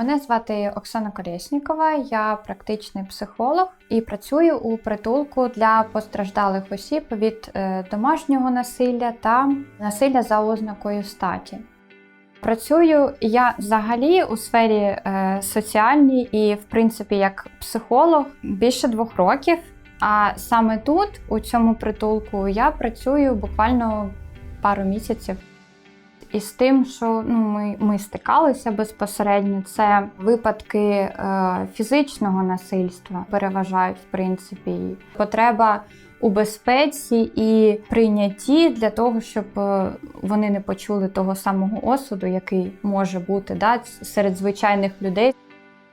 Мене звати Оксана Колєснікова, я практичний психолог і працюю у притулку для постраждалих осіб від е, домашнього насилля та насилля за ознакою статі. Працюю я взагалі у сфері е, соціальній і, в принципі, як психолог більше двох років. А саме тут, у цьому притулку, я працюю буквально пару місяців. І з тим, що ну, ми, ми стикалися безпосередньо, це випадки е, фізичного насильства переважають, в принципі, потреба у безпеці і прийнятті для того, щоб е, вони не почули того самого осуду, який може бути да, серед звичайних людей.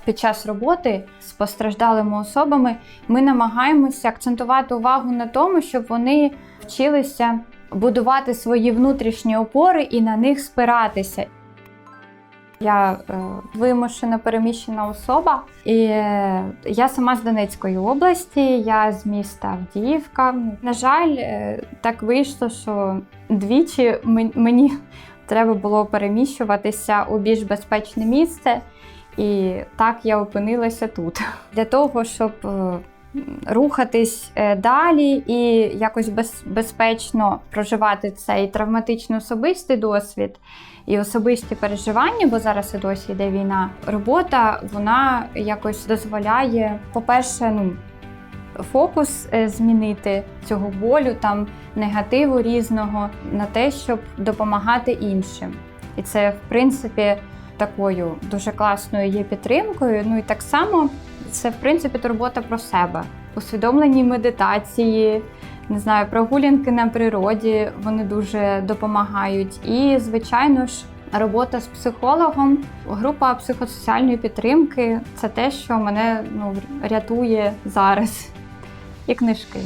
Під час роботи з постраждалими особами ми намагаємося акцентувати увагу на тому, щоб вони вчилися будувати свої внутрішні опори і на них спиратися. Я е, вимушена переміщена особа, і е, я сама з Донецької області, я з міста Авдіївка. На жаль, е, так вийшло, що двічі мені треба було переміщуватися у більш безпечне місце, і так я опинилася тут. Для того, щоб е, рухатись е, далі і якось без, безпечно проживати цей травматичний особистий досвід і особисті переживання, бо зараз і досі йде війна. Робота вона якось дозволяє, по-перше, ну. Фокус е, змінити цього болю, там негативу різного на те, щоб допомагати іншим. І це, в принципі, такою дуже класною є підтримкою. Ну і так само це, в принципі, турбота про себе. Усвідомлені медитації, не знаю, прогулянки на природі вони дуже допомагають. І, звичайно ж, робота з психологом, група психосоціальної підтримки це те, що мене ну, рятує зараз. І книжки.